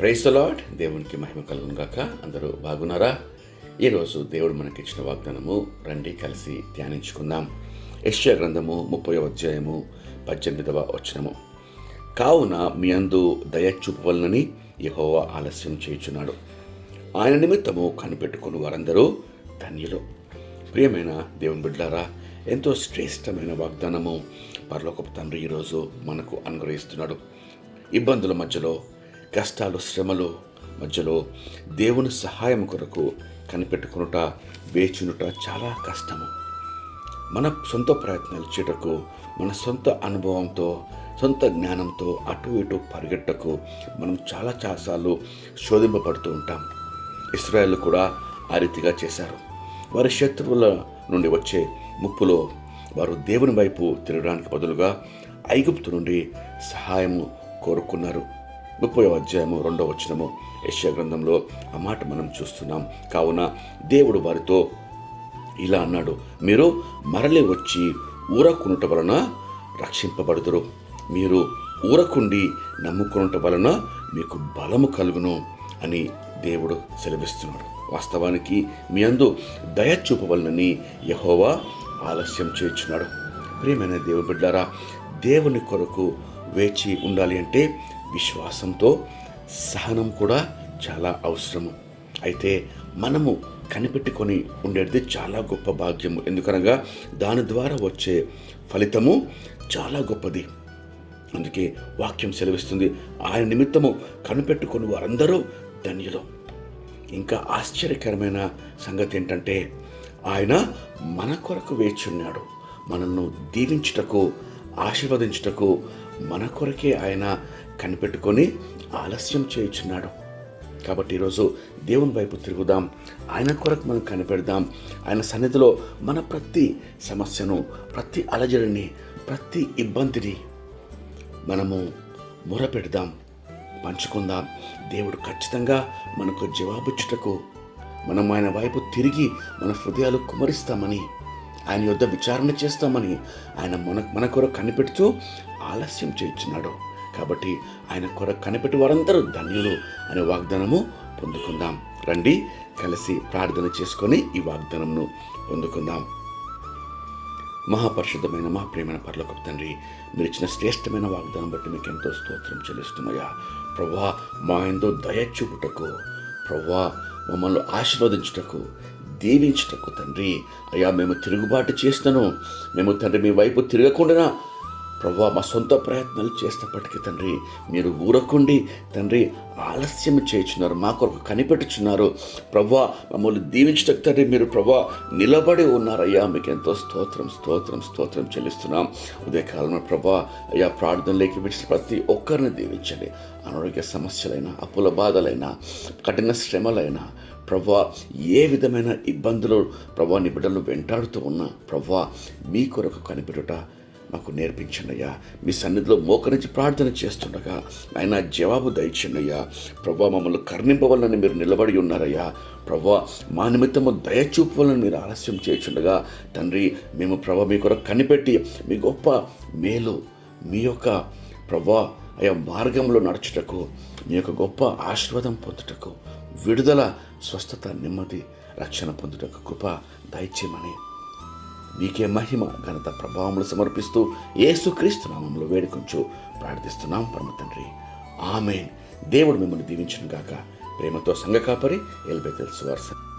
Price lord దేవునికి మహిమ కలుగునుగాక అందరూ బాగున్నారా? ఈరోజు దేవుడు మనకిచ్చిన వాగ్దానము రండి కలిసి ధ్యానించుకుందాం. యశ్య గ్రంథము ముప్పై అధ్యాయము పద్దెనిమిదవ వచనము. కావున మీ అందు దయ చూపవలనని యెహోవా ఆలస్యం చేయుచున్నాడు. ఆయన నిమిత్తము కనిపెట్టుకుని వారందరూ ధన్యులు. ప్రియమైన దేవుని బిడ్డారా ఎంతో శ్రేష్టమైన వాగ్దానము పరలోకపు తండ్రి ఈరోజు మనకు అనుగ్రహిస్తున్నాడు. ఇబ్బందుల మధ్యలో కష్టాలు శ్రమలు మధ్యలో దేవుని సహాయం కొరకు కనిపెట్టుకునుట వేచునుట చాలా కష్టము. మన సొంత ప్రయత్నాలు చేయటకు మన సొంత అనుభవంతో సొంత జ్ఞానంతో అటు ఇటు పరిగెట్టకు మనం చాలా చాలాసార్లు శోధింపబడుతూ ఉంటాం. ఇస్రాయల్ కూడా ఆ రీతిగా చేశారు. వారి శత్రువుల నుండి వచ్చే ముప్పులో వారు దేవుని వైపు తిరగడానికి బదులుగా ఐగుప్తు నుండి సహాయము కోరుకున్నారు. ముప్పై అధ్యాయము రెండవ వచనము. యశ్యా గ్రంథంలో ఆ మాట మనం చూస్తున్నాం. కావున దేవుడు వారితో ఇలా అన్నాడు మీరు మరలి వచ్చి ఊరకునుట వలన రక్షింపబడుదురు. మీరు ఊరకుండి నమ్ముకునుట వలన మీకు బలము కలుగును అని దేవుడు సెలవిస్తున్నాడు. వాస్తవానికి మీ అందు దయ చూపవలనని యహోవా ఆలస్యం చేర్చున్నాడు ప్రియమైన దేవుని బిడ్డారా దేవుని కొరకు వేచి ఉండాలి అంటే విశ్వాసంతో సహనం కూడా చాలా అవసరము. అయితే మనము కనిపెట్టుకొని ఉండేది చాలా గొప్ప భాగ్యము. ఎందుకనగా దాని ద్వారా వచ్చే ఫలితము చాలా గొప్పది. అందుకే వాక్యం సెలవిస్తుంది. ఆయన నిమిత్తము కనిపెట్టుకుని వారందరూ ధన్యులు. ఇంకా ఆశ్చర్యకరమైన సంగతి ఏంటంటే ఆయన మన కొరకు వేచి ఉన్నాడు మనల్ని దీవించుటకు ఆశీర్వదించుటకు మన కొరకే ఆయన కనిపెట్టుకొని ఆలస్యం చేయుచున్నాడు. కాబట్టి ఈరోజు దేవుని వైపు తిరుగుదాం. ఆయన కొరకు మనం కనిపెడదాం. ఆయన సన్నిధిలో మన ప్రతి సమస్యను ప్రతి అలజడిని ప్రతి ఇబ్బందిని మనము మొరపెడదాం పంచుకుందాం. దేవుడు ఖచ్చితంగా మనకు జవాబిచ్చుటకు మనం ఆయన వైపు తిరిగి మన హృదయాలు కుమరిస్తామని ఆయన యొద్ద విచారణ చేస్తామని ఆయన మన మన కొరకు కనిపెడుతూ ఆలస్యం చేయించున్నాడు. కాబట్టి ఆయన కొర కనిపెట్టి వారందరూ ధన్యులు అనే వాగ్దానము పొందుకుందాం. రండి కలిసి ప్రార్థన చేసుకొని ఈ వాగ్దానంను పొందుకుందాం. మహాపరిశుద్ధమైన మా ప్రేమైన పర్లకు తండ్రి మీరు ఇచ్చిన శ్రేష్టమైన వాగ్దానం బట్టి మీకు ఎంతో స్తోత్రం చెల్లిస్తున్నాయా ప్రభా మా ఎంతో దయ చూపుటకు ప్రభా మమ్మల్ని ఆశీర్వదించుటకు దీవించుటకు తండ్రి. అయ్యా మేము తిరుగుబాటు చేస్తాను మేము తండ్రి మీ వైపు తిరగకుండా ప్రభా మా సొంత ప్రయత్నాలు చేసినప్పటికీ తండ్రి మీరు ఊరకుండి. తండ్రి ఆలస్యం చేయుచున్నారు మా కొరకు కనిపెట్టుచున్నారు. ప్రభా మమ్మల్ని దీవించటకు తండ్రి మీరు ప్రభా నిలబడి ఉన్నారయ్యా. మీకు ఎంతో స్తోత్రం స్తోత్రం స్తోత్రం చెల్లిస్తున్నాం. ఉదయకాలంలో ప్రభా అయ్యా ప్రార్థనలోకి విడిచిన ప్రతి ఒక్కరిని దీవించండి. అనారోగ్య సమస్యలైనా అప్పుల బాధలైనా కఠిన శ్రమలైనా ప్రభా ఏ విధమైన ఇబ్బందులు ప్రభా నీ బిడ్డలు వెంటాడుతూ ఉన్నా ప్రభా మీ కొరకు కనిపెట్టుట మాకు నేర్పించండియ్యా. మీ సన్నిధిలో మోకరించి ప్రార్థన చేస్తుండగా ఆయన జవాబు దయచండియ్యా. ప్రభా మమ్మల్ని కర్ణింపవలని మీరు నిలబడి ఉన్నారయ్యా. ప్రభా మా నిమిత్తము దయచూపవాలని మీరు ఆలస్యం చేయుచుండగా తండ్రి మేము ప్రభా మీ కొరకు కనిపెట్టి మీ గొప్ప మేలు మీ యొక్క ప్రభా అయా మార్గంలో నడుచుటకు మీ యొక్క గొప్ప ఆశీర్వాదం పొందుటకు విడుదల స్వస్థత నెమ్మది రక్షణ పొందుటకు కృప దయచేయమని మీకే మహిమ ఘనత ప్రభావములు సమర్పిస్తూ ఏసుక్రీస్తు నామంలో వేడుకొంచు ప్రార్థిస్తున్నాం పరమ తండ్రి. ఆమెన్. దేవుడు మిమ్మల్ని దీవించిన గాక ప్రేమతో సంఘ కాపరి ఎల్బెతెల్ సువార్సన్